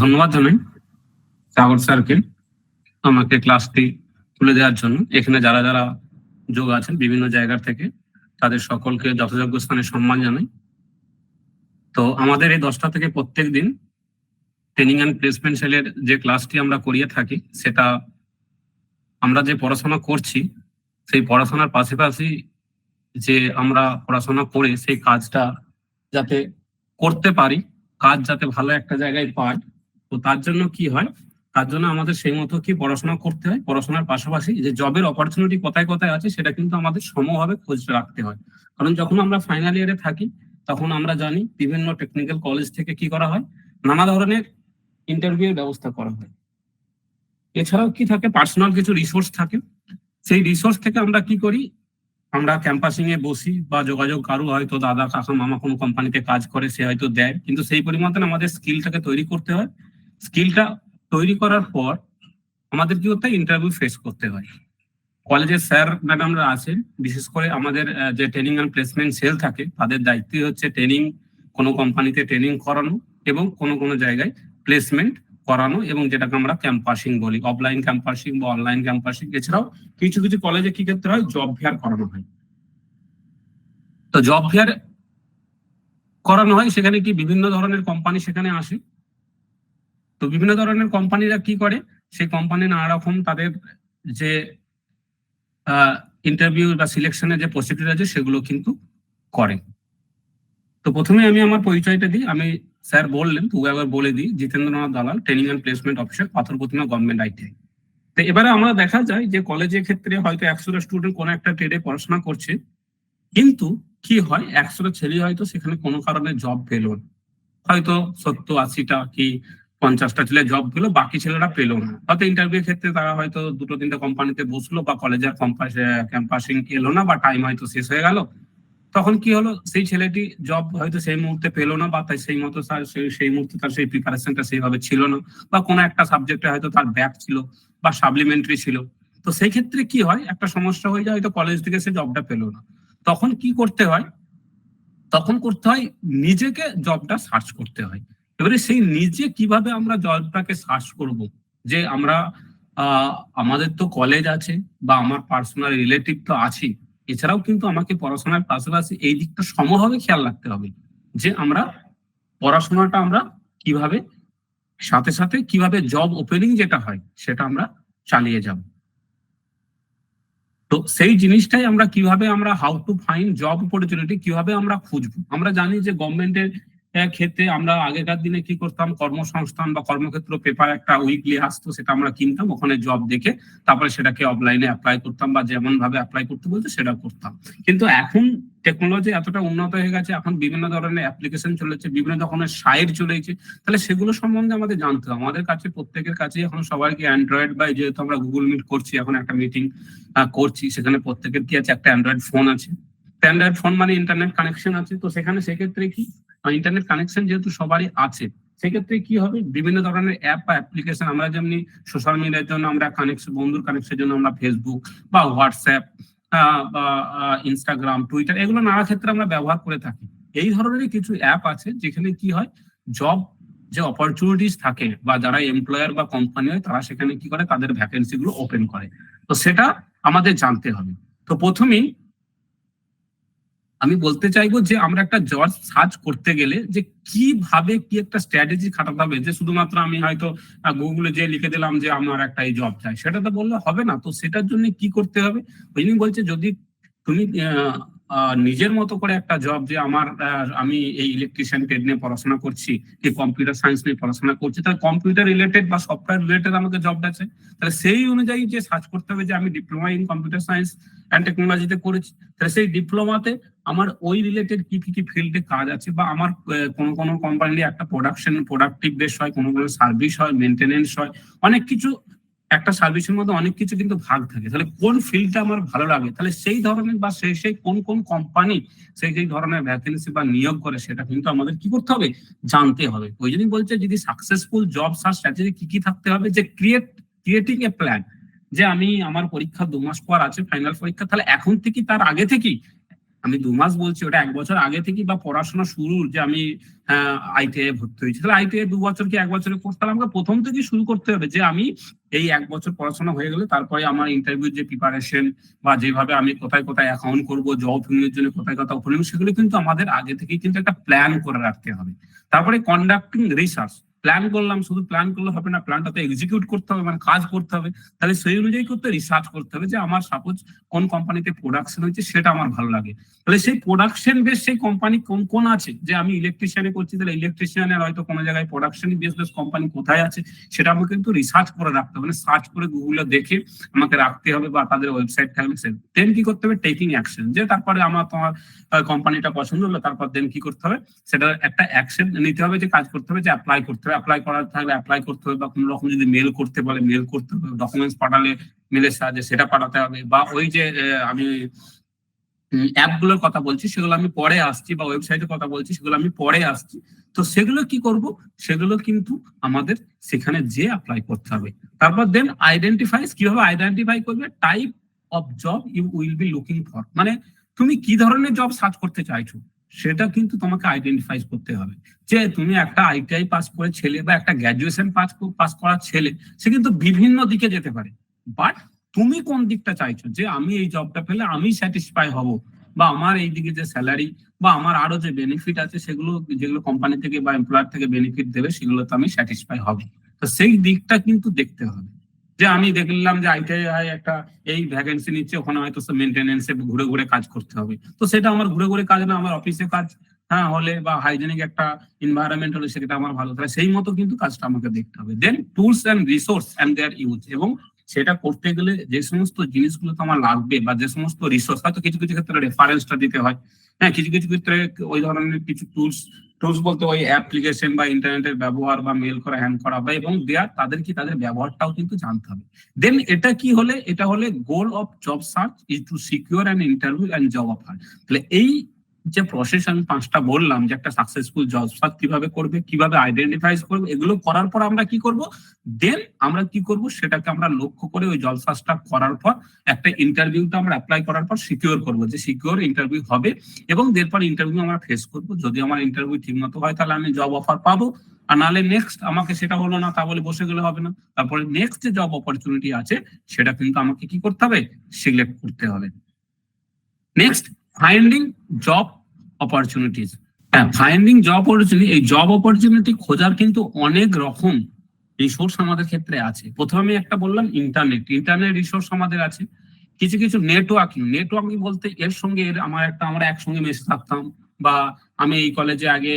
ধন্যবাদ জানাই সাগর স্যারকে আমাকে ক্লাসটি তুলে দেওয়ার জন্য। এখানে যারা যারা যোগ আছেন বিভিন্ন জায়গা থেকে, তাদের সকলকে যথাযোগ্য স্থানে সম্মান জানাই। তো আমাদের এই দশটা থেকে প্রত্যেক দিন ট্রেনিং অ্যান্ড প্লেসমেন্ট সেলের যে ক্লাসটি আমরা করিয়ে থাকি, সেটা আমরা যে পড়াশোনা করছি, সেই পড়াশোনার পাশাপাশি যে আমরা পড়াশোনা করে সেই কাজটা যাতে করতে পারি, কাজ যাতে ভালো একটা জায়গায় পাই তো তার জন্য কি হয়? তার জন্য আমাদের সেই মতো কি পড়াশোনা করতে হয়? পড়াশোনার পাশাপাশি যে জবের অপরচুনিটি কোথায় কোথায় আছে, সেটা কিন্তু আমাদের সমভাবে খোঁজ রাখতে হয়। কারণ যখন আমরা ফাইনাল ইয়ারে থাকি, তখন আমরা জানি বিভিন্ন টেকনিক্যাল কলেজ থেকে কি করা হয়? নানা ধরনের ইন্টারভিউ ব্যবস্থা করা হয়। এছাড়াও কি থাকে? পার্সোনাল কিছু রিসোর্স থাকে। সেই রিসোর্স থেকে আমরা কি করি? আমরা ক্যাম্পাসিং এ বসি বা যোগাযোগ কারও হয়তো দাদা, কাকা, মামা কোনো কোম্পানিতে কাজ করে, সে হয়তো দেয়। কিন্তু সেই পরিমাণ আমাদের স্কিলটাকে তৈরি করতে হয়। স্কিলটা তৈরি করার পর আমাদের কি করতে ইন্টারভিউ ফেস করতে হয়। কলেজের স্যার ম্যাডামরা আছেন। বিশেষ করে আমাদের যে ট্রেনিং অ্যান্ড প্লেসমেন্ট সেল থাকে, তাদের দায়িত্বই হচ্ছে ট্রেনিং কোনো কোম্পানিতে ট্রেনিং করানো এবং কোনো কোনো জায়গায় প্লেসমেন্ট করানো এবং যেটাকে আমরা ক্যাম্পাসিং বলি। অফলাইন ক্যাম্পাসিং বা অনলাইন ক্যাম্পাসিং এছাড়াও কিছু কিছু কলেজে কি ক্ষেত্রে হয়? জব ফেয়ার করানো হয়। তো জব ফেয়ার করানো হয়। সেখানে কি বিভিন্ন ধরনের কোম্পানি সেখানে আসে। তো বিভিন্ন ধরনের কোম্পানিরা কি করে? সেই কোম্পানি নানা রকম তাদের যে ইন্টারভিউ বা সিলেকশনের যে প্রসিডিউর আছে সেগুলো কিন্তু করে। তো প্রথমে আমি আমার পরিচয়টা দিই। আমি স্যার বললেন তবু একবার বলে দিই, জিতেন্দ্রনাথ দালাল ট্রেনিং অ্যান্ড প্লেসমেন্ট অফিসার পাথর প্রতিমা গভর্নমেন্ট আইটিআই তো এবারে আমরা দেখা যায় যে কলেজের ক্ষেত্রে হয়তো একশোটা স্টুডেন্ট কোনো একটা ট্রেডে পড়াশোনা করছে, কিন্তু কি হয়? একশোটা ছেলে হয়তো সেখানে কোনো কারণে জব পেল হয়তো সত্তর, আশিটা কি পঞ্চাশটা ছেলে জব পেল বাকি ছেলেরা পেল না। হয়তো ইন্টারভিউ ক্ষেত্রে তারা হয়তো দুটো তিনটে কোম্পানিতে বসল বা কলেজের ক্যাম্পাসিং এলো না বা টাইম হয়তো শেষ হয়ে গেল। তখন কি হলো? সেই ছেলেটি জব হয়তো সেই মুহূর্তে পেল না বা তাই সেই মতো সেই মুহূর্তে তার সেই প্রিপারেশনটা সেইভাবে ছিল না বা কোনো একটা সাবজেক্টে হয়তো তার ব্যাক ছিল বা সাপ্লিমেন্টারি ছিল। তো সেই ক্ষেত্রে কি হয়? একটা সমস্যা হয়ে যায়, হয়তো কলেজ থেকে সে জবটা পেল না। তখন কি করতে হয়? তখন করতে হয়, নিজেকে জবটা সার্চ করতে হয়। এবারে সেই নিজে কীভাবে আমরা জলটাকে সার্চ করব? যে আমরা আমাদের তো কলেজ আছে বা আমার পার্সোনাল রিলেটিভ তো আছেই। এছাড়াও কিন্তু আমাকে পড়াশোনার পাশাপাশি এই দিকটা সমভাবে খেয়াল রাখতে হবে যে আমরা পড়াশোনাটা আমরা কীভাবে, সাথে সাথে কীভাবে জব ওপেনিং যেটা হয় সেটা আমরা চালিয়ে যাব। তো সেই জিনিসটাই আমরা কীভাবে আমরা how to find job opportunity কীভাবে আমরা খুঁজবো? আমরা জানি যে গভর্নমেন্টের ক্ষেত্রে আমরা আগেকার দিনে কি করতাম? কর্মসংস্থান বা কর্মক্ষেত্র পেপার একটা উইকলি আসতো, সেটা আমরা কিনতাম, ওখানে জব দেখে তারপরে সেটাকে অফলাইনে অ্যাপ্লাই করতাম বা যেমন ভাবে অ্যাপ্লাই করতে বলতো সেটা করতাম। কিন্তু এখন টেকনোলজি এতটা উন্নত হয়ে গেছে, এখন বিভিন্ন ধরনের অ্যাপ্লিকেশন চলেছে, বিভিন্ন ধরনের সাইট চলেছে, তাহলে সেগুলো সম্বন্ধে আমাদের জানতে হবে। আমাদের কাছে, প্রত্যেকের কাছে এখন সবাইকে অ্যান্ড্রয়েড বা যেহেতু আমরা গুগল মিট করছি, এখন একটা মিটিং করছি, সেখানে প্রত্যেকের কি আছে? একটা অ্যান্ড্রয়েড ফোন আছে। অ্যান্ড্রয়েড ফোন মানে ইন্টারনেট কানেকশন আছে, তো সেখানে সেক্ষেত্রে কি? ইন্টারনেট কানেকশন যেহেতু সবারই আছে, সেক্ষেত্রে কি হবে? বিভিন্ন ধরনের অ্যাপ বা অ্যাপ্লিকেশন আমরা যেমনি সোশ্যাল মিডিয়ার জন্য আমরা কানেকশন বন্ধুর কানেকশনের জন্য আমরা ফেসবুক বা হোয়াটসঅ্যাপ বা ইনস্টাগ্রাম টুইটার এগুলো নানা ক্ষেত্রে আমরা ব্যবহার করে থাকি। এই ধরনের কিছু অ্যাপ আছে যেখানে কি হয়? জব যে অপরচুনিটিস থাকে বা যারা এমপ্লয়ার বা কোম্পানি হয়, তারা সেখানে কি করে? তাদের ভ্যাকেন্সি গুলো ওপেন করে। তো সেটা আমাদের জানতে হবে। তো প্রথমেই আমি বলতে চাইব যে, আমরা একটা জব সার্চ করতে গেলে যে কীভাবে কি একটা স্ট্র্যাটেজি খাটাতে হবে, যে শুধুমাত্র আমি হয়তো গুগলে যে লিখে দিলাম যে আমার একটা এই জব চাই, সেটা তো বললে হবে না। তো সেটার জন্য কি করতে হবে? ওই জন্য বলছে, যদি তুমি নিজের মতো করে একটা জব যে আমার আমি এই ইলেকট্রিশিয়ান ট্রেড নিয়ে পড়াশোনা করছি কি কম্পিউটার সায়েন্স নিয়ে পড়াশোনা করছি, তাহলে কম্পিউটার রিলেটেড বা সফটওয়্যার রিলেটেড আমাকে জবটা আছে। তাহলে সেই অনুযায়ী যে সার্চ করতে হবে যে আমি diploma in computer science and টেকনোলজিতে করেছি, তাহলে সেই ডিপ্লোমাতে আমার ওই রিলেটেড কি কি ফিল্ডে কাজ আছে বা আমার কোনো কোনো কোম্পানির একটা প্রোডাকশন প্রোডাক্টিভ বেস হয়, কোনো কোনো সার্ভিস হয় মেনটেনেন্স হয়, অনেক কিছু, একটা সার্ভিসের মধ্যে অনেক কিছু কিন্তু ভাগ থাকে। তাহলে কোন ফিল্ডটা আমার ভালো লাগে? তাহলে সেই ধরনের বা সেই সেই কোন কোন কোম্পানি সেই সেই ধরনের ভ্যাকেন্সি বা নিয়োগ করে, সেটা কিন্তু আমাদের কি করতে হবে? জানতে হবে। ওই জন্যই বলছে, যদি সাকসেসফুল জব সার্চ স্ট্র্যাটেজি কি কি থাকতে হবে? যে ক্রিয়েট ক্রিয়েটিং এ প্ল্যান যে আমি আমার পরীক্ষা দু মাস পর আছে ফাইনাল পরীক্ষা, তাহলে এখন থেকে, তার আগে থেকেই আমি দু মাস বলছি, ওটা এক বছর আগে থেকে বা পড়াশোনা শুরুর যে আমি আইটিআই ভর্তি হয়েছি। তাহলে আইটিআই দু বছর কি এক বছরের কোর্স তাহলে আমাকে প্রথম থেকে শুরু করতে হবে যে আমি এই এক বছর পড়াশোনা হয়ে গেলে তারপরে আমার ইন্টারভিউ যে প্রিপারেশন বা যেভাবে আমি কোথায় কোথায় অ্যাকাউন্ট করব জব ওপেনিং জন্য কোথায় কোথায় ওপেনিং সেগুলো কিন্তু আমাদের আগে থেকে কিন্তু একটা প্ল্যান করে রাখতে হবে। তারপরে কন্ডাক্টিং রিসার্চ প্ল্যান করলাম, শুধু প্ল্যান করলে হবে না প্ল্যানটা তো এক্সিকিউট করতে হবে মানে কাজ করতে হবে। তাহলে সেই অনুযায়ী করতে রিসার্চ করতে হবে যে আমার সাপোজ কোন কোম্পানিতে প্রোডাকশন হয়েছে, সেটা আমার ভালো লাগে। তাহলে সেই প্রোডাকশন বেস সেই কোম্পানি কোন কোন আছে? যে আমি ইলেকট্রিশিয়ানে করছি, তাহলে ইলেকট্রিশিয়ানের হয়তো কোনো জায়গায় প্রোডাকশন বেস বেস কোম্পানি কোথায় আছে? সেটা আমাকে কিন্তু রিসার্চ করে রাখতে হবে। মানে সার্চ করে গুগলে দেখে আমাকে রাখতে হবে বা তাদের ওয়েবসাইট থাকলে দেন কি করতে হবে? টেকিং অ্যাকশন যে তারপরে আমার তোমার কোম্পানিটা পছন্দ হলো, তারপর দেন কি করতে হবে? সেটা একটা অ্যাকশন নিতে হবে যে কাজ করতে হবে, যে অ্যাপ্লাই করতে হবে। অ্যাপ্লাই করার থাকলে অ্যাপ্লাই করতে হবে বা কোনো রকম যদি মেল করতে বলে মেল করতে হবে ডকুমেন্টস পাঠালে মেলের সাহায্যে সেটা পাঠাতে হবে বা ওই যে আমি অ্যাপগুলোর কথা বলছি, সেগুলো আমি পরে আসছি বা ওয়েবসাইটের কথা বলছি, সেগুলো আমি পরে আসছি। তো সেগুলো কি করব? সেগুলো কিন্তু আমাদের সেখানে যে অ্যাপ্লাই করতে হবে। তারপর দেন আইডেন্টিফাইস কীভাবে আইডেন্টিফাই করবে? Type of job you will be looking for মানে তুমি কি ধরনের জব সার্চ করতে চাইছো? সেটা কিন্তু তোমাকে আইডেন্টিফাই করতে হবে। যে তুমি একটা আইটিআই পাস করে ছেলে বা একটা গ্র্যাজুয়েশন পাস পাস করা ছেলে, সে কিন্তু বিভিন্ন দিকে যেতে পারে। বাট তুমি কোন দিকটা চাইছো? যে আমি এই জবটা পেলে আমি স্যাটিসফাই হব, বা আমার এই দিকে যে স্যালারি বা আমার আরও যে বেনিফিট আছে, সেগুলো, যেগুলো কোম্পানি থেকে বা এমপ্লয়ার থেকে বেনিফিট দেবে, সেগুলোতে আমি স্যাটিসফাই হব। তো সেই দিকটা কিন্তু দেখতে হবে। যে আমি দেখলাম যে আইটিআই একটা এই ভ্যাকেন্সি নিচ্ছে, ওখানে হয়তো মেনটেনেন্সে ঘুরে ঘুরে কাজ করতে হবে। তো সেটা আমার ঘুরে ঘুরে কাজ না, আমার অফিসে কাজ হ্যাঁ হলে বা হাইজেনিক একটা এনভায়রনমেন্ট হলে সেটা আমার ভালো। তাহলে সেই মতো কিন্তু কাজটা আমাকে দেখতে হবে। Then tools and resource and their use এবং সেটা করতে গেলে যে সমস্ত জিনিসগুলো তো আমার লাগবে বা যে সমস্ত রিসোর্স হয়তো কিছু কিছু ক্ষেত্রে রেফারেন্সটা দিতে হয়। হ্যাঁ কিছু কিছু ক্ষেত্রে ওই ধরনের কিছু টুলস টুলস বলতে ওই অ্যাপ্লিকেশন বা ইন্টারনেটের ব্যবহার বা মেল করা হ্যান্ড করা বা এবং দেয়ার তাদের কি তাদের ব্যবহারটাও কিন্তু জানতে হবে। দেন এটা কি হলে? এটা হলে goal of job search is to secure and interview and job offer তাহলে এই যে প্রসেস আমি পাঁচটা বললাম যে একটা সাকসেসফুল জব সার্চ কীভাবে করবে, কীভাবে আইডেন্টিফাই করবে, এগুলো করার পর আমরা কি করব? দেন আমরা কি করব? সেটাকে আমরা লক্ষ্য করে ওই জব সার্চটা করার পর, একটা ইন্টারভিউটা আমরা অ্যাপ্লাই করার পর সিকিউর করব যে সিকিউর ইন্টারভিউ হবে এবং এরপর ইন্টারভিউ আমরা ফেস করব। যদি আমার ইন্টারভিউ ঠিক মতো হয়, তাহলে আমি জব অফার পাবো। আর নাহলে নেক্সট আমাকে সেটা হলো না, তা বলে বসে গেলে হবে না। তারপরে নেক্সট যে জব অপরচুনিটি আছে, সেটা কিন্তু আমাকে কি করতে হবে? সিলেক্ট করতে হবে। নেক্সট ফাইন্ডিং জব অপরচুনিটিস হ্যাঁ ফাইন্ডিং জব অপরচুনিটি এই জব অপরচুনিটি খোঁজার কিন্তু অনেক রকম রিসোর্স আমাদের ক্ষেত্রে আছে। প্রথমে আমি একটা বললাম ইন্টারনেট ইন্টারনেট রিসোর্স আমাদের আছে। কিছু কিছু নেটওয়ার্কিং নেটওয়ার্কিং বলতে এর সঙ্গে এর আমার একটা, আমরা একসঙ্গে মেশে থাকতাম বা আমি এই কলেজে আগে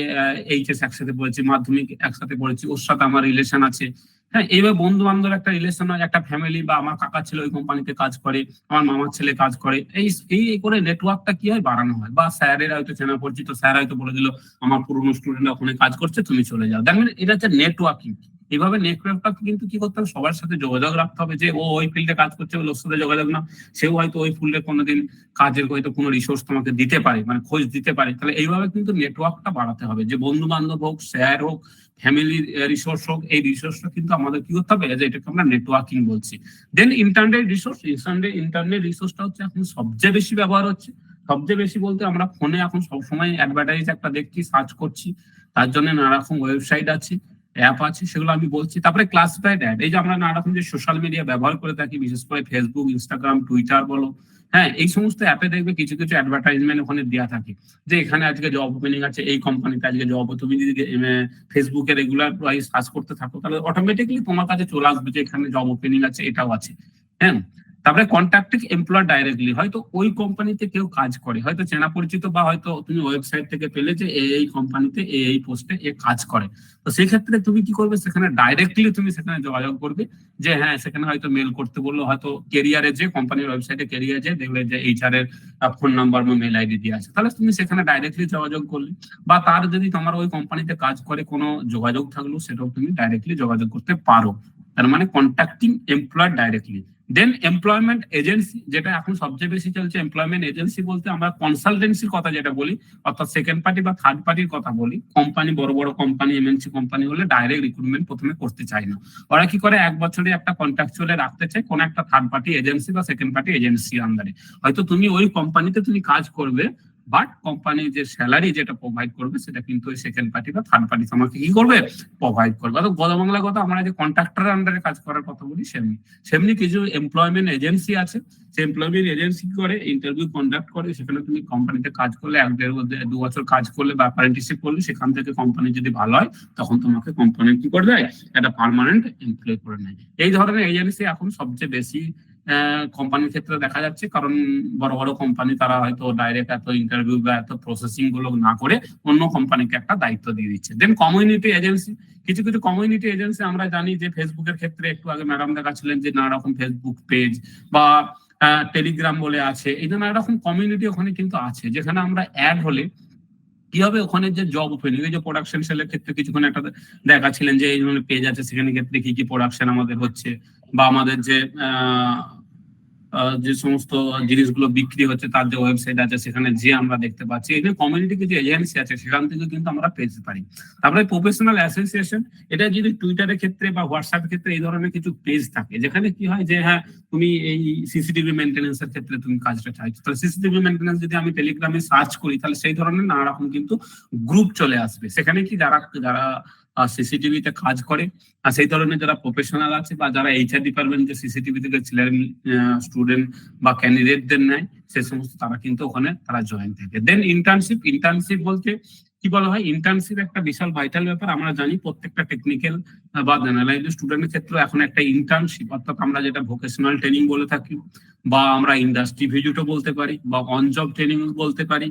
এইচএস একসাথে পড়েছি, মাধ্যমিক একসাথে পড়েছি, ওর সাথে আমার রিলেশন আছে। হ্যাঁ এইভাবে বন্ধু বান্ধব একটা রিলেশন হয়, একটা ফ্যামিলি বা আমার কাকার ছেলে ওই কোম্পানিতে কাজ করে, আমার মামার ছেলে কাজ করে, এই এই করে নেটওয়ার্কটা কি হয় বাড়ানো হয়? বা স্যারের হয়তো চেনা পরিচিত স্যার হয়তো বলে দিল, আমার পুরনো স্টুডেন্ট ওখানে কাজ করছে, তুমি চলে যাও। দেখবেন এটা হচ্ছে নেটওয়ার্কিং এইভাবে নেটওয়ার্কটা কিন্তু কি করতে হবে? সবার সাথে যোগাযোগ রাখতে হবে যে, ও ওই ফিল্ডে কাজ করছে ওর সাথে যোগাযোগ না। সেও হয়তো ওই ফিল্ডে কোনোদিন কাজের হয়তো কোনো রিসোর্স তোমাকে দিতে পারে মানে খোঁজ দিতে পারে। তাহলে এইভাবে কিন্তু নেটওয়ার্কটা বাড়াতে হবে। যে বন্ধু বান্ধব হোক স্যার হোক ফ্যামিলি রিসোর্স হোক, এই রিসোর্সটা কিন্তু আমাদের কি করতে হবে? এটাকে আমরা নেটওয়ার্কিং বলছি। Then internet resource internet internet রিসোর্সটা হচ্ছে এখন সবচেয়ে বেশি ব্যবহার হচ্ছে। সবচেয়ে বেশি বলতে আমরা ফোনে এখন সবসময় অ্যাডভার্টাইজ একটা দেখছি সার্চ করছি। তার জন্য নানা রকম ওয়েবসাইট আছে অ্যাপ আছে, সেগুলো আমি বলছি। তারপরে ক্লাসিফাইড অ্যাড এই যে আমরা নানা রকম যে সোশ্যাল মিডিয়া ব্যবহার করে থাকি, বিশেষ করে ফেসবুক ইনস্টাগ্রাম টুইটার বলো হ্যাঁ এই সমস্ত অ্যাপে দেখবে কিছু কিছু অ্যাডভার্টাইজমেন্ট ওখানে দেওয়া থাকে। যে এখানে আজকে জব ওপেনিং আছে, এই কোম্পানিতে আজকে জব তুমি যদি ফেসবুকে রেগুলার সার্চ করতে থাকো, তাহলে অটোমেটিকলি তোমার কাছে চলে আসবে যে এখানে জব ওপেনিং আছে, এটাও আছে। হ্যাঁ? তারপরে কন্ট্যাক্টিং এমপ্লয়ার ডাইরেক্টলি হয়তো ওই কোম্পানিতে কেউ কাজ করে, হয়তো চেনা পরিচিত বা হয়তো তুমি ওয়েবসাইট থেকে পেলে যে এই কোম্পানিতে এই পোস্টে এ কাজ করে। তো সেই ক্ষেত্রে তুমি কি করবে? সেখানে ডাইরেক্টলি তুমি সেখানে যোগাযোগ করবে যে হ্যাঁ সেখানে হয়তো মেল করতে বলল, হয়তো কেরিয়ারে যে কোম্পানির ওয়েবসাইটে কেরিয়ার যে, দেখলে যে এইচআর এর ফোন নাম্বার বা মেল আইডি দিয়ে আছে। তাহলে তুমি সেখানে ডাইরেক্টলি যোগাযোগ করলে। বা তার যদি তোমার ওই কোম্পানিতে কাজ করে কোনো যোগাযোগ থাকল, সেটাও তুমি ডাইরেক্টলি যোগাযোগ করতে পারো। তার মানে contacting employer directly then employment agency যেটা এখন সবচেয়ে বেশি চলছে এমপ্লয়মেন্ট এজেন্সি বলতে আমরা কনসালটেন্সির কথা যেটা বলি, অর্থাৎ সেকেন্ড পার্টি বা থার্ড পার্টির কথা বলি। কোম্পানি বড় বড় কোম্পানি এমএনসি কোম্পানি হলে ডাইরেক্ট রিক্রুটমেন্ট প্রথমে করতে চায় না। ওরা কি করে? এক বছরে একটা কন্ট্রাকচুয়ালে রাখতে চায় কোন একটা থার্ড পার্টি এজেন্সি বা সেকেন্ড পার্টি এজেন্সি আন্ডারে হয়তো তুমি ওই কোম্পানিতে তুমি কাজ করবে বাট কোম্পানি যে স্যালারি যেটা প্রোভাইড করবে, সেটা কিন্তু ওই সেকেন্ড পার্টি বা থার্ড পার্টি তোমাকে কি করবে? প্রোভাইড করবে। তো গদ বাংলা কথা আমরা যে কন্ট্রাক্টর আন্ডারে কাজ করার কথা বলি, সেমনি সেমনি কিছু এমপ্লয়মেন্ট এজেন্সি আছে। সেই এমপ্লয়মেন্ট এজেন্সি করে ইন্টারভিউ কন্ডাক্ট করে, সেখানে তুমি কোম্পানিতে কাজ করলে, এক দেড় দু বছর কাজ করলে বা অ্যাপ্রেন্টিসশিপ করলে, সেখান থেকে কোম্পানি যদি ভালো হয়, তখন তোমাকে কোম্পানি কি করে দেয়? একটা পারমানেন্ট এমপ্লয় করে নেয়। এই ধরনের এজেন্সি এখন সবচেয়ে বেশি কোম্পানির ক্ষেত্রে দেখা যাচ্ছে কারণ বড় বড় কোম্পানি তারা হয়তো ডাইরেক্ট এত ইন্টারভিউ বা এত প্রসেসিংগুলো না করে অন্য কোম্পানিকে একটা দায়িত্ব দিয়ে দিচ্ছে। দেন কমিউনিটি এজেন্সি কিছু কিছু কমিউনিটি এজেন্সি আমরা জানি যে ফেসবুকের ক্ষেত্রে একটু আগে ম্যাডাম দেখাচ্ছিলেন যে নানা রকম ফেসবুক পেজ বা টেলিগ্রাম বলে আছে। এই নানা রকম কমিউনিটি ওখানে কিন্তু আছে যেখানে আমরা অ্যাড হলে কি হবে ওখানে যে জব ওপেনিং এই যে প্রোডাকশন সেলের ক্ষেত্রে কিছুক্ষণ একটা দেখাচ্ছিলেন যে এই ধরনের পেজ আছে সেখানে ক্ষেত্রে কি কি প্রোডাকশন আমাদের হচ্ছে বা আমাদের যে আহ, যে সমস্ত জিনিসগুলো বিক্রি হচ্ছে, তার যে ওয়েবসাইট আছে, সেখানে যে আমরা দেখতে পাচ্ছি। এই যে কমিউনিটি কিছু এজেন্সি আছে, সেখান থেকে কিন্তু আমরা পেতে পারি। তারপরে প্রফেশনাল অ্যাসোসিয়েশন এটা যদি টুইটারের ক্ষেত্রে বা হোয়াটসঅ্যাপের ক্ষেত্রে এই ধরনের কিছু পেজ থাকে, যেখানে কি হয় যে হ্যাঁ তুমি এই সিসিটিভি মেনটেন্স এর ক্ষেত্রে তুমি কাজটা চাইছো তাহলে সিসিটিভি মেনটেন্স যদি আমি টেলিগ্রামে সার্চ করি, তাহলে সেই ধরনের নানা রকম কিন্তু গ্রুপ চলে আসবে। সেখানে কি যারা যারা সিসিটিভিতে কাজ করে। আর সেই ধরনের যারা প্রফেশনাল আছে বা যারা এইচআর ডিপার্টমেন্ট সিসিটিভি থেকে ছেলের স্টুডেন্ট বা ক্যান্ডিডেটদের নেয়, সে সমস্ত তারা কিন্তু ওখানে তারা জয়েন থাকে। দেন ইন্টার্নশিপ ইন্টার্নশিপ বলতে কি বলা হয়? ইন্টার্নশিপ একটা বিশাল ভাইটাল ব্যাপার। আমরা জানি প্রত্যেকটা টেকনিক্যাল বা জেনারেলাইজ স্টুডেন্টের ক্ষেত্রে এখন একটা ইন্টার্নশিপ অর্থাৎ আমরা যেটা ভোকেশনাল ট্রেনিং বলে থাকি, বা আমরা ইন্ডাস্ট্রি ভিজিটও বলতে পারি, বা অন জব ট্রেনিং বলতে পারি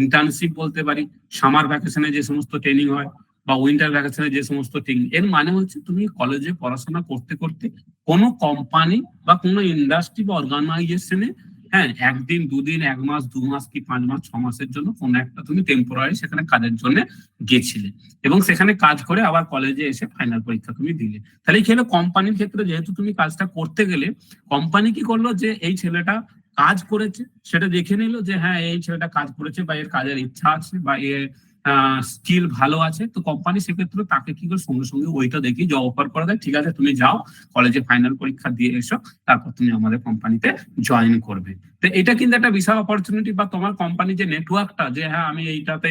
ইন্টার্নশিপ বলতে পারি সামার ভ্যাকেশনে যে সমস্ত ট্রেনিং হয় বা উইন্টার ভ্যাকেশনে যে সমস্ত ট্রেনিং এর মানে হচ্ছে তুমি কলেজে পড়াশোনা করতে করতে কোনো কোম্পানি বা কোনো ইন্ডাস্ট্রি বা অর্গানাইজেশনে হ্যাঁ একদিন, দুদিন, এক মাস, দু মাস কি পাঁচ মাস, ছ মাসের জন্য কোনো একটা তুমি টেম্পোরারি সেখানে কাজের জন্য গেছিলে এবং সেখানে কাজ করে আবার কলেজে এসে ফাইনাল পরীক্ষা তুমি দিলে। তাহলে হলো কোম্পানির ক্ষেত্রে যেহেতু তুমি কাজটা করতে গেলে কোম্পানি কি করল যে এই ছেলেটা কাজ করেছে, সেটা দেখে নিল যে হ্যাঁ এই ছেলেটা কাজ করেছে বা এর কাজের ইচ্ছা আছে বা এর স্কিল ভালো আছে, তো কোম্পানি সেক্ষেত্রে তাকে কি করে সঙ্গে সঙ্গে ওইটা দেখি জব অফার করে দেয়, ঠিক আছে, তুমি যাও কলেজে ফাইনাল পরীক্ষা দিয়ে এসো, তারপর তুমি আমাদের কোম্পানিতে জয়েন করবে। তো এটা কিন্তু একটা বিশাল অপরচুনিটি বা তোমার কোম্পানি যে নেটওয়ার্কটা যে হ্যাঁ আমি এইটাতে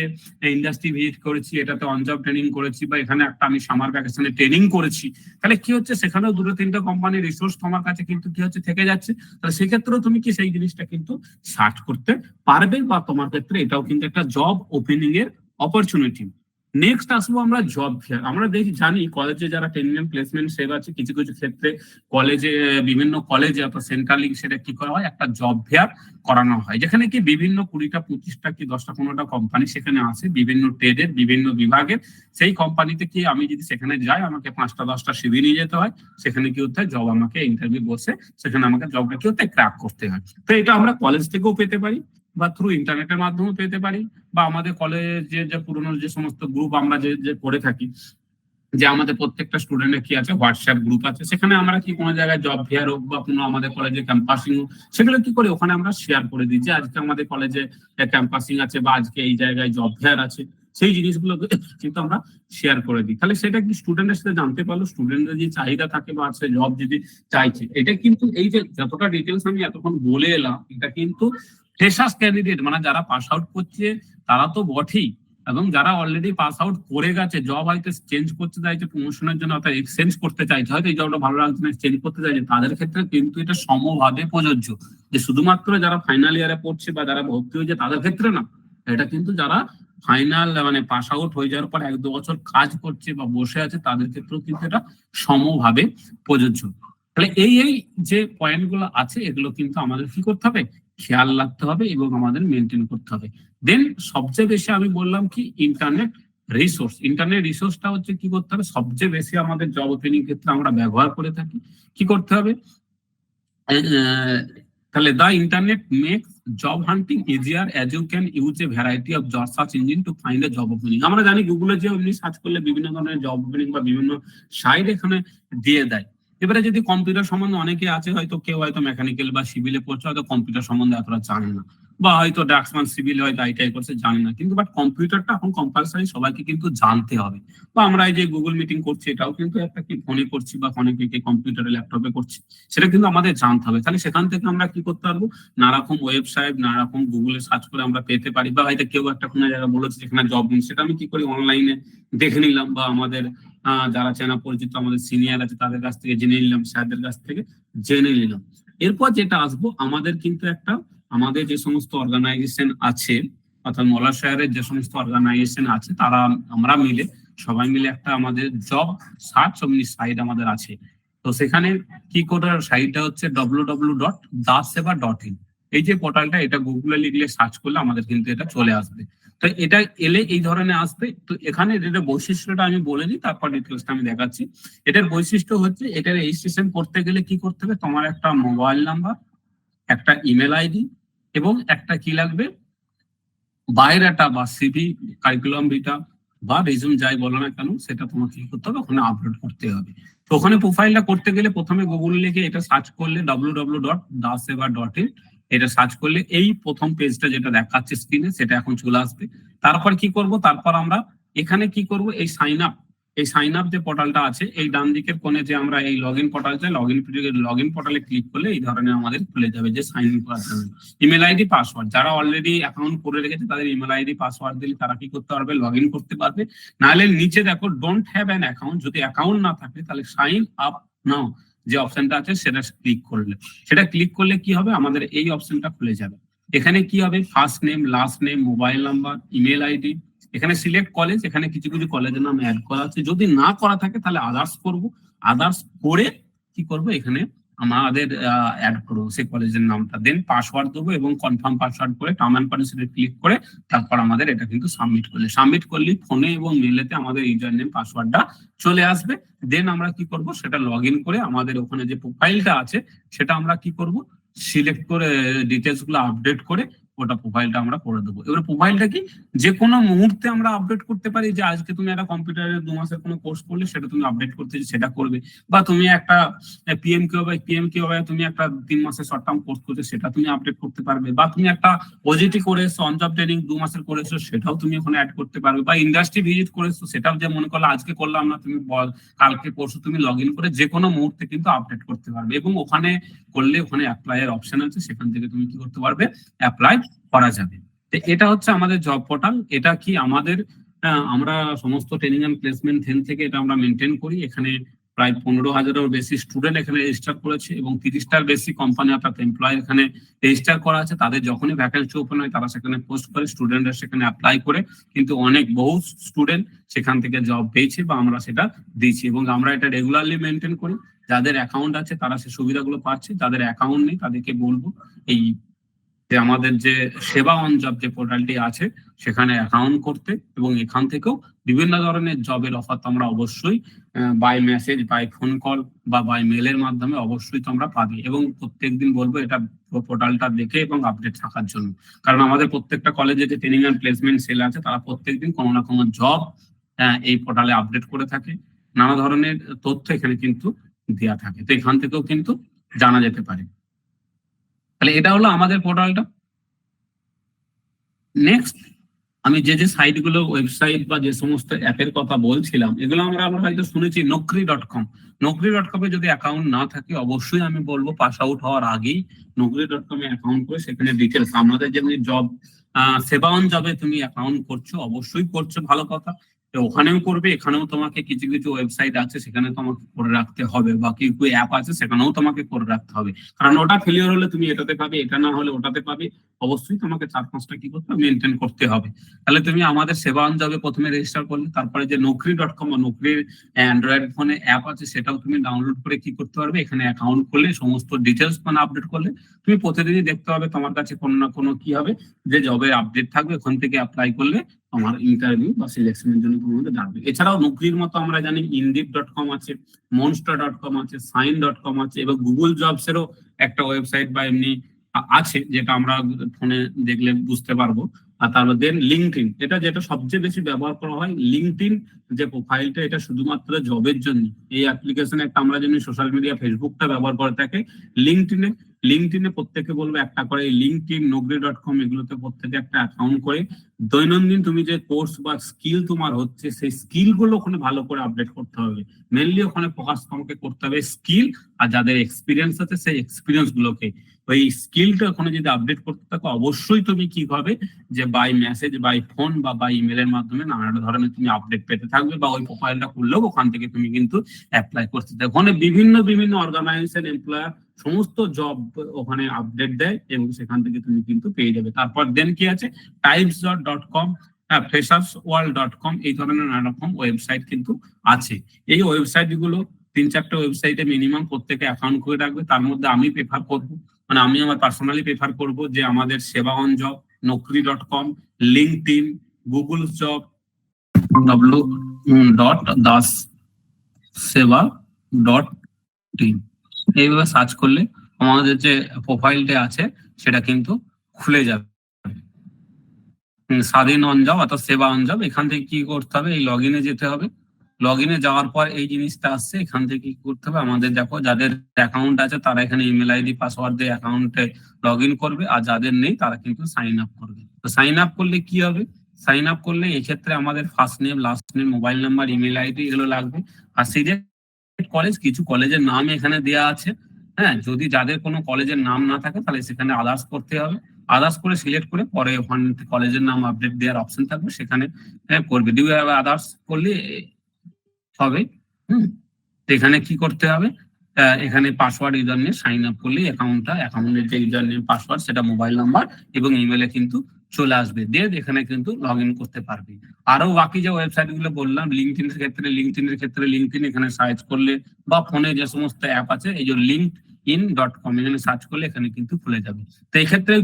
ইন্ডাস্ট্রি ভিজিট করেছি, এটাতে অন জব ট্রেনিং করেছি, বা এখানে একটা আমি সামার ভ্যাকেশনে ট্রেনিং করেছি, তাহলে কি হচ্ছে, সেখানেও দুটো তিনটা কোম্পানির রিসোর্স তোমার কাছে কিন্তু কি হচ্ছে, থেকে যাচ্ছে, তাহলে সেক্ষেত্রেও তুমি কি সেই জিনিসটা কিন্তু সার্চ করতে পারবে, বা তোমার ক্ষেত্রে এটাও কিন্তু একটা জব ওপেনিং এর অপরচুনিটি নেক্সট আসব আমরা জব ফেয়ার আমরা দেখি, জানি কলেজে যারা এন্ড প্লেসমেন্ট সেবা আছে, কিছু কিছু ক্ষেত্রে কলেজে বিভিন্ন কলেজে অথবা সেন্ট্রালি সেটা কি করা হয়? একটা জব ফেয়ার করানো হয়, যেখানে কি বিভিন্ন কুড়িটা, পঁচিশটা কি দশটা, পনেরোটা কোম্পানি সেখানে আছে, বিভিন্ন ট্রেডের বিভিন্ন বিভাগের। সেই কোম্পানিতে কি আমি যদি সেখানে যাই, আমাকে পাঁচটা, দশটা সিভি নিয়ে যেতে হয়। সেখানে কি হতে হয়? জব আমাকে ইন্টারভিউ বসে, সেখানে আমাকে জবটা কি হতে ক্র্যাক করতে হয়। তো এটা আমরা কলেজ থেকেও পেতে পারি। বা থ্রু ইন্টারনেটের মাধ্যমেও পেতে পারি বা আমাদের কলেজে যে পুরোনো যে সমস্ত গ্রুপ আমরা যে যে করে থাকি, যে আমাদের প্রত্যেকটা স্টুডেন্টের কি আছে হোয়াটসঅ্যাপ গ্রুপ আছে, সেখানে আমরা কি কোনো জায়গায় জব ফেয়ার হোক বা কোনো আমাদের কলেজে ক্যাম্পাসিং হোক, সেগুলো কি করে ওখানে আমরা শেয়ার করে দিই যে আজকে আমাদের কলেজে ক্যাম্পাসিং আছে বা আজকে এই জায়গায় জব ফেয়ার আছে, সেই জিনিসগুলো কিন্তু আমরা শেয়ার করে দিই। তাহলে সেটা কি স্টুডেন্টের সাথে জানতে পারল? স্টুডেন্টের যে চাহিদা থাকে বা আছে জব যদি চাইছে, এটা কিন্তু এই যে যতটা ডিটেলস আমি এতক্ষণ বলে এলাম, এটা কিন্তু ফ্রেশার্স ক্যান্ডিডেট মানে যারা পাস আউট করছে, তারা তো বটেই। এবং যারা অলরেডি পাস আউট করে গেছে জব হয়তো চেঞ্জ করতে চাইছে প্রমোশনের জন্য অর্থাৎ এক্সচেঞ্জ করতে চাইছে, হয়তো এই জবটা ভালো লাগছে না চেঞ্জ করতে চাইছে, তাদের ক্ষেত্রে কিন্তু এটা সমভাবে প্রযোজ্য। যে শুধুমাত্র যারা ফাইনাল ইয়ারে পড়ছে বা যারা ভর্তি হয়েছে, তাদের ক্ষেত্রে না, এটা কিন্তু যারা ফাইনাল মানে পাস আউট হয়ে যাওয়ার পর এক দু বছর কাজ করছে বা বসে আছে, তাদের ক্ষেত্রেও কিন্তু এটা সমভাবে প্রযোজ্য। তাহলে এই এই যে পয়েন্টগুলো আছে, এগুলো কিন্তু আমাদের কি করতে হবে? খেয়াল রাখতে হবে এবং আমাদের মেনটেন করতে হবে। দেন সবচেয়ে বেশি আমি বললাম কি ইন্টারনেট রিসোর্স ইন্টারনেট রিসোর্সটা হচ্ছে কি করতে হবে? সবচেয়ে বেশি আমাদের জব ওপেনিং ক্ষেত্রে আমরা ব্যবহার করে থাকি। কি করতে হবে? তাহলে the internet make job hunting easier as you can use a variety of job search engine to find a job opening আমরা জানি গুগলে যে এমনি সার্চ করলে বিভিন্ন ধরনের জব ওপেনিং বা বিভিন্ন সাইট এখানে দিয়ে দেয়। এবারে যদি কম্পিউটার সম্বন্ধে অনেকে আছে, হয়তো কেউ হয়তো মেকানিক্যাল বা সিভিলে পড়ছে, হয়তো কম্পিউটার সম্বন্ধে এতটা জানে না। বা হয়তো ডাক্সম্যান সিভিল হয়তো আইটিআই করছে জানি না। কিন্তু বাট কম্পিউটারটা এখন কম্পালসারি সবাইকে কিন্তু জানতে হবে। বা আমরা এই যে গুগল মিটিং করছি, এটাও কিন্তু একটা কি ফোনে করছি বা ফোনে কি কম্পিউটারে ল্যাপটপে করছি, সেটা কিন্তু আমাদের জানতে হবে। তাহলে সেখান থেকে আমরা কি করতে পারব? নানা রকম ওয়েবসাইট নানা রকম গুগলে সার্চ করে আমরা পেতে পারি। বা হয়তো কেউ একটা কোনো জায়গায় বলেছে যেখানে জব সেটা আমি কি করি অনলাইনে দেখে নিলাম বা আমাদের যারা চেনা পরিচিত আমাদের সিনিয়র আছে, তাদের কাছ থেকে জেনে নিলাম, স্যারদের কাছ থেকে জেনে নিলাম। এরপর যেটা আসব, আমাদের কিন্তু একটা, আমাদের যে সমস্ত অর্গানাইজেশন আছে, অর্থাৎ মলাশয়ারের যে সমস্ত অর্গানাইজেশন আছে, তারা, আমরা মিলে সবাই মিলে একটা আমাদের জব সার্চ অমনি সাইট আমাদের আছে। তো সেখানে কি করার সাইটটা হচ্ছে ডব্লিউ ডব্লিউ ডট দাস সেবা ডট ইন এই যে পোর্টালটা এটা গুগলে লিখলে সার্চ করলে আমাদের কিন্তু এটা চলে আসবে। তো এটা এলে এই ধরনের আসবে। তো এখানে এটা বৈশিষ্ট্যটা আমি বলে দিই, তারপর ডিটেলসটা আমি দেখাচ্ছি। এটার বৈশিষ্ট্য হচ্ছে, এটার রেজিস্ট্রেশন করতে গেলে কি করতে হবে? তোমার একটা মোবাইল নাম্বার একটা ইমেল আইডি এবং একটা কি লাগবে? বায়োডাটা বা সিভি কারিকুলাম ভিটা বা রেজুম যাই বলো না কেন, সেটা তোমাকে কি করতে হবে? ওখানে আপলোড করতে হবে। তো ওখানে প্রোফাইলটা করতে গেলে প্রথমে গুগল লিখে এটা সার্চ করলে ডাব্লিউ ডাব্লিউ ডট দাসেবা ডট ইন এটা সার্চ করলে এই প্রথম পেজটা যেটা দেখাচ্ছে স্ক্রিনে সেটা এখন চলে আসবে। তারপর কি করব? তারপর আমরা এখানে কি করব? এই সাইন আপ এই সাইন আপ যে পোর্টালটা আছে, এই ডান দিকের কোণে যে আমরা এই লগ ইন পোর্টালটা লগ ইন লগ ইন পোর্টালে ক্লিক করলে এই ধরনের আমাদের খুলে যাবে যে সাইন ইন করার জন্য। ইমেল আইডি পাসওয়ার্ড যারা অলরেডি অ্যাকাউন্ট করে রেখেছে, তাদের ইমেল আইডি পাসওয়ার্ড দিলে তারা কি করতে পারবে? লগ ইন করতে পারবে। নাহলে নিচে দেখো ডোন্ট হ্যাভ অ্যান অ্যাকাউন্ট যদি অ্যাকাউন্ট না থাকে, তাহলে সাইন আপ নাও যে অপশনটা আছে সেটা ক্লিক করলে। সেটা ক্লিক করলে কি হবে? আমাদের এই অপশনটা খুলে যাবে। এখানে কি হবে? First name last name mobile number email ID এখানে সিলেক্ট কলেজ এখানে কিছু কিছু কলেজের নাম অ্যাড করা আছে। যদি না করা থাকে, তাহলে আদার্স করব। আদার্স করে কি করব? এখানে আমাদের অ্যাড করব সেই কলেজের নামটা। দেন পাসওয়ার্ড দেবো এবং কনফার্ম পাসওয়ার্ড করে টার্ম অ্যান্ড কন্ডিশনে ক্লিক করে তারপর আমাদের এটা কিন্তু সাবমিট করলে। সাবমিট করলে ফোনে এবং মেলেতে আমাদের ইউজার নেম পাসওয়ার্ডটা চলে আসবে। দেন আমরা কি করব? সেটা লগ ইন করে আমাদের ওখানে যে প্রোফাইলটা আছে, সেটা আমরা কি করব? সিলেক্ট করে ডিটেলসগুলো আপডেট করে ওটা প্রোফাইলটা আমরা করে দেবো। এবার প্রোফাইলটা কি? যে কোনো মুহূর্তে আমরা আপডেট করতে পারি যে আজকে তুমি একটা কম্পিউটারের দু মাসের কোনো কোর্স করলে, সেটা তুমি আপডেট করতে সেটা করবে। বা তুমি একটা PM Q by PM Q তুমি একটা তিন মাসের শর্ট টার্ম কোর্স করছ, সেটা তুমি আপডেট করতে পারবে। বা তুমি একটা ওজিটি করে এসছো অন জব ট্রেনিং দু মাসের করেছ, সেটাও তুমি ওখানে অ্যাড করতে পারবে। বা ইন্ডাস্ট্রি ভিজিট করেছ, সেটাও যে মনে করল আজকে করলাম না, তুমি কালকে পরশু তুমি লগ ইন করে যে কোনো মুহূর্তে কিন্তু আপডেট করতে পারবে। এবং ওখানে করলে ওখানে অ্যাপ্লাই এর অপশন আছে, সেখান থেকে তুমি কি করতে পারবে? অ্যাপ্লাই করা যাবে। তো এটা হচ্ছে আমাদের জব পোর্টাল এটা কি আমাদের আমরা সমস্ত ট্রেনিং এন্ড প্লেসমেন্ট থেন থেকে এটা আমরা মেনটেন করি। এখানে প্রায় পনেরো হাজারেরও বেশি স্টুডেন্ট এখানে রেজিস্টার করেছে এবং তিরিশটার বেশি কোম্পানি অর্থাৎ এমপ্লয় এখানে রেজিস্টার করা আছে। তাদের যখনই ভ্যাকেন্সি ওপেন হয়, তারা সেখানে পোস্ট করে স্টুডেন্টরা সেখানে অ্যাপ্লাই করে। কিন্তু অনেক, বহু স্টুডেন্ট সেখান থেকে জব পেয়েছে বা আমরা সেটা দিচ্ছি এবং আমরা এটা রেগুলারলি মেনটেন করি। যাদের অ্যাকাউন্ট আছে, তারা সে সুবিধাগুলো পাচ্ছে। যাদের অ্যাকাউন্ট নেই, তাদেরকে বলব, এই যে আমাদের যে সেবা অন জব যে পোর্টালটি আছে, সেখানে অ্যাকাউন্ট করতে এবং এখান থেকেও বিভিন্ন ধরনের জবের অফার তোমরা অবশ্যই by message by phone call বা বাই মেলের মাধ্যমে অবশ্যই তোমরা পাবে এবং প্রত্যেকদিন বলব এটা পোর্টালটা দেখে এবং আপডেট থাকার জন্য। কারণ আমাদের প্রত্যেকটা কলেজে যে ট্রেনিং অ্যান্ড প্লেসমেন্ট সেল আছে, তারা প্রত্যেকদিন কোনো না কোনো জব এই পোর্টালে আপডেট করে থাকে। নানা ধরনের তথ্য এখানে কিন্তু দেওয়া থাকে। তো এখান থেকেও কিন্তু জানা যেতে পারে। তাহলে এটা হলো আমাদের পোর্টালটা নেক্সট আমি যে যে সাইটগুলো ওয়েবসাইট বা যে সমস্ত অ্যাপের কথা বলছিলাম, এগুলো আমরা আমরা হয়তো শুনেছি, নকরি ডট কম নকরি ডট কমে যদি অ্যাকাউন্ট না থাকে, অবশ্যই আমি বলব পাস আউট হওয়ার আগেই নকরি ডট কমে অ্যাকাউন্ট করে সেখানে ডিটেলস আমাদের যেমনি জব সেবায়ন জবে তুমি অ্যাকাউন্ট করছ, অবশ্যই করছ, ভালো কথা। ওখানেও করবে, এখানেও তোমাকে কিছু কিছু ওয়েবসাইট আছে, সেখানে তোমাকে করে রাখতে হবে। বা কি কি অ্যাপ আছে, সেখানেও তোমাকে করে রাখতে হবে। কারণ ওটা ফেলিওর হলে তুমি এটাতে পাবে, এটা না হলে ওটাতে পাবে। অবশ্যই তোমাকে চার পাঁচটা কি করতে হবে মেনটেন করতে হবে। তাহলে তুমি আমাদের সেবা যাবে প্রথমে রেজিস্টার করলে, তারপরে যে নকরি ডট কম বা নকরির অ্যান্ড্রয়েড ফোনে অ্যাপ আছে, সেটাও তুমি ডাউনলোড করে কি করতে পারবে? এখানে অ্যাকাউন্ট করলে সমস্ত ডিটেলস মানে আপডেট করলে, তুমি প্রতিদিনই দেখতে হবে তোমার কাছে কোনো না কোনো কি হবে। যে জবের আপডেট থাকবে, ওখান থেকে অ্যাপ্লাই করলে তোমার ইন্টারভিউ বা সিলেকশনের জন্য তোমাদের ডাকবে এছাড়াও নকরির মতো আমরা জানি ইনডিপ ডট কম আছে মনস্টার ডট কম আছে সাইন ডট কম আছে এবং গুগল জবস এরও একটা ওয়েবসাইট বা এমনি আছে যেটা আমরা ফোনে দেখলে বুঝতে পারব। আর তারপর দেন লিঙ্কডিন এটা যেটা সবচেয়ে বেশি ব্যবহার করা হয় লিঙ্কডিন যে প্রোফাইলটা এটা শুধুমাত্র জবের জন্য এই অ্যাপ্লিকেশনে একটা আমরা যেমনি সোশ্যাল মিডিয়া ফেসবুকটা ব্যবহার করে থাকে। লিঙ্কডিনে লিঙ্কডিনে প্রত্যেকে বলব একটা করে লিঙ্কডিন নোগরি ডট কম এগুলোতে প্রত্যেকে একটা অ্যাকাউন্ট করে। দৈনন্দিন তুমি যে কোর্স বা স্কিল তোমার হচ্ছে, সেই স্কিলগুলো ওখানে ভালো করে আপডেট করতে হবে। মেনলি ওখানে ফোকাস তোমাকে করতে হবে স্কিল আর যাদের এক্সপিরিয়েন্স আছে, সেই এক্সপিরিয়েন্স গুলোকে। ওই স্কিলটা ওখানে যদি আপডেট করতে থাকো, অবশ্যই তুমি কি হবে? যে বাই মেসেজ বাই ফোন বা বাই ইমেলের মাধ্যমে নানা ধরনের তুমি আপডেট পেতে থাকবে বা ওই প্রোফাইলটা খুললেও ওখান থেকে তুমি কিন্তু অ্যাপ্লাই করতে থাকবে। ওখানে বিভিন্ন বিভিন্ন অর্গানাইজেশন এমপ্লয়ার সমস্ত জব ওখানে আপডেট দেয় এবং সেখান থেকে তুমি কিন্তু পেয়ে যাবে। তারপর দেন কি আছে? টাইমস ডট কম হ্যাঁ ফ্রেশার্স ওয়ার্ল্ড ডট কম এই ধরনের নানা রকম ওয়েবসাইট কিন্তু আছে। এই ওয়েবসাইটগুলো তিন চারটে ওয়েবসাইটে মিনিমাম প্রত্যেকে অ্যাকাউন্ট করে রাখবে। তার মধ্যে আমি প্রেফার করব। মানে আমি আমার পার্সোনালি প্রেফার করব যে আমাদের সেবা on job Naukri dot com LinkedIn Google job W dot Das সেবা ডট টিম এইভাবে সার্চ করলে আমাদের যে প্রোফাইলটা আছে, সেটা কিন্তু খুলে যাবে। স্বাধীন অঞ্জব অর্থাৎ সেবা অঞ্জব, এখান থেকে কি করতে হবে? এই লগ যেতে হবে। লগ যাওয়ার পর এই জিনিসটা আসছে, এখান থেকে কি করতে হবে? আমাদের দেখো, যাদের অ্যাকাউন্ট আছে, তারা এখানে ইমেল আইডি পাসওয়ার্ড দিয়ে অ্যাকাউন্টে লগ করবে, আর যাদের নেই, তারা কিন্তু সাইন আপ করবে। তো সাইন আপ করলে কি হবে? সাইন আপ করলে এক্ষেত্রে আমাদের first name last name mobile number email ID এগুলো লাগবে। আর সিলেক্ট কলেজ কিছু কলেজের নাম এখানে দেয়া আছে। হ্যাঁ যদি যাদের কোনো কলেজের নাম না থাকে তাহলে সেখানে আদার্স করতে হবে। আদার্স করে সিলেক্ট করে পরে ওখানে কলেজের নাম আপডেট দেওয়ার অপশন থাকবে সেখানে হ্যাঁ, করবে। ডিউ হ্যাভ আদার্স করলে হবে? হুম। এখানে কি করতে হবে? এখানে পাসওয়ার্ড ইউজার নিয়ে সাইন আপ করলে অ্যাকাউন্টটা অ্যাকাউন্টের যে ইউজার নেম পাসওয়ার্ড সেটা মোবাইল নাম্বার এবং ইমেলে কিন্তু চলে আসবে। দিয়ে এখানে কিন্তু লগ ইন করতে পারবে। আরও বাকি যে ওয়েবসাইটগুলো বললাম লিঙ্কড এর ক্ষেত্রে লিঙ্কড এর ক্ষেত্রে লিঙ্ক ইন এখানে সার্চ করলে বা ফোনে যে সমস্ত অ্যাপ আছে, এই যে লিঙ্ক ইন ডট কম এখানে সার্চ করলে এখানে কিন্তু খুলে যাবে। তো এক্ষেত্রে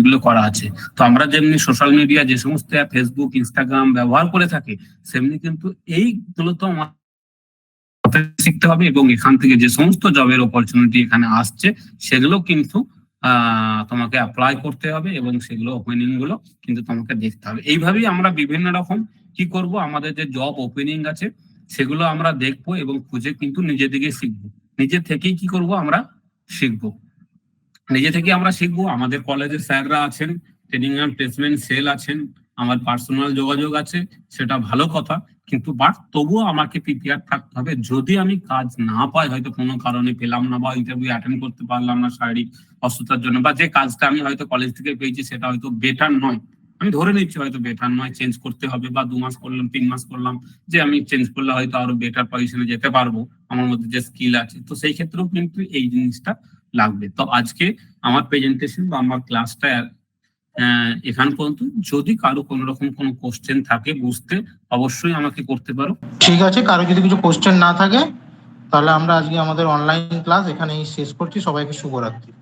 এগুলো করা আছে। তো আমরা যেমনি সোশ্যাল মিডিয়া যে সমস্ত অ্যাপ ফেসবুক ইনস্টাগ্রাম ব্যবহার করে থাকি, সেমনি কিন্তু এইগুলো তো শিখতে হবে এবং এখান থেকে যে সমস্ত জবের অপরচুনিটি এখানে আসছে, সেগুলো কিন্তু তোমাকে অ্যাপ্লাই করতে হবে এবং সেগুলো ওপেনিংগুলো কিন্তু তোমাকে দেখতে হবে। এইভাবেই আমরা বিভিন্ন রকম কি করব? আমাদের যে জব ওপেনিং আছে, সেগুলো আমরা দেখব এবং খুঁজে কিন্তু নিজে থেকে শিখব। নিজে থেকেই কি করব আমরা? শিখব। নিজে থেকে আমরা শিখব। আমাদের কলেজের স্যাররা আছেন ট্রেনিং অ্যান্ড প্লেসমেন্ট সেল আছেন, আমার পার্সোনাল যোগাযোগ আছে, সেটা ভালো কথা। কিন্তু বাট তবুও আমাকে প্রিপেয়ার থাকতে হবে। যদি আমি কাজ না পাই, হয়তো কোনো কারণে পেলাম না বা ইন্টারভিউ অ্যাটেন্ড করতে পারলাম না শারীরিক অসুস্থতার জন্য বা যে কাজটা আমি হয়তো কলেজ থেকে পেয়েছি, সেটা হয়তো বেটার নয়। আমি ধরে নিচ্ছি হয়তো বেটার নয় চেঞ্জ করতে হবে বা দু মাস করলাম, তিন মাস করলাম, যে আমি চেঞ্জ করলে হয়তো আরও বেটার পজিশনে যেতে পারব, আমার মধ্যে যে স্কিল আছে। তো সেই ক্ষেত্রেও কিন্তু এই জিনিসটা লাগবে। তো আজকে আমার প্রেজেন্টেশন বা আমার ক্লাসটা এখান পর্যন্ত। যদি কারও কোনো রকম কোনো কোশ্চেন থাকে, বুঝতে অবশ্যই আমাকে করতে পারো। ঠিক আছে, কারও যদি কিছু কোশ্চেন না থাকে, তাহলে আমরা আজকে আমাদের অনলাইন ক্লাস এখানেই শেষ করছি। সবাইকে শুভরাত্রি।